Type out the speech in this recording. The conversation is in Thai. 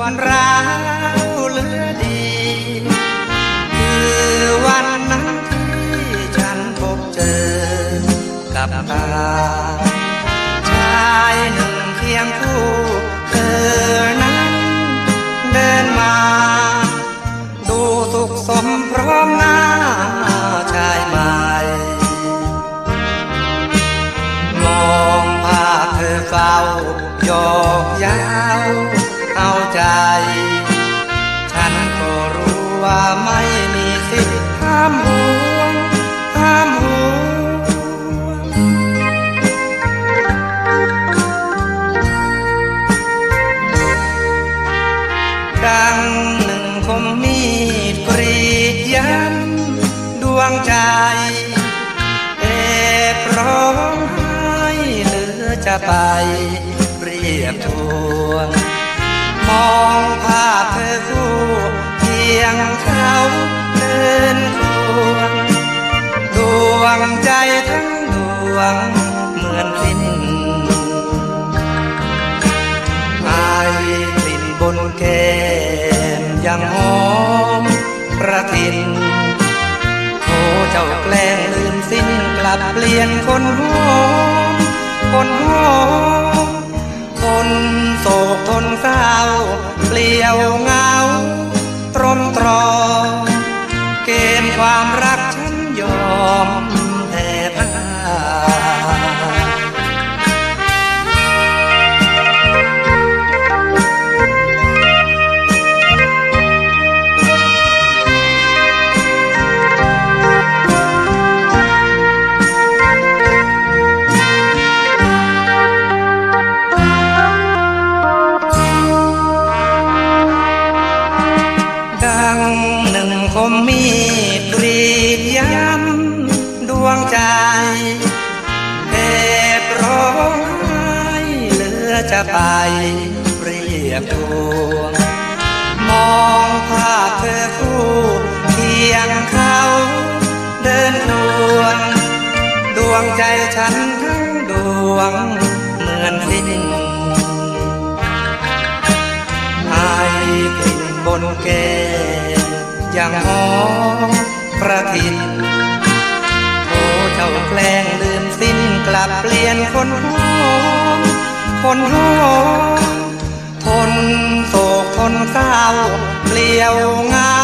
วันร้าวเหลือดี คือวันนั้นที่ฉันพบเจอกับตาชายหนึ่งเคียงคู่เธอนั้น เดินมา ดูสุขสมพร้อมหน้าชายใหม่มองภาพเธอเฝ้ายอกยาว จ ฉันก็รู้ว่าไม่มีสิทธิ์ห้ามหวงห้ามหวงดังหนึ่งคมมีดกรีดยันดวงใจเอบร้องไห้เหลือจะไปเรียบทวง องภาพเธอคู่เคียงเขาเดินควงดวงใจทั้งดวงเหมือนสิ้นไอากลิ่นบนแก้มยังหอมประทินโอ้เจ้าแกล้งลืมสิ้นกลับเปลี่ยนคนหอมคนหอมคน ทนเศร้าเปลี่ยวเงา มมีดรีดย้ำดวงใจเอบร้องไห้เหลือจะไปเรียบทวงมองภาพเธอคู่เคียงเขาเดินดวงดวงใจฉันทั้งดวงเหมือนสิ้นไอกลิ่นบนแก้ อยังหอประทินโอ้เจ้าแกล้งลืมสิ้นกลับเปลี่ยนคนหอมคนหอมทนโศกทนเศร้าเปลี่ยวเหงา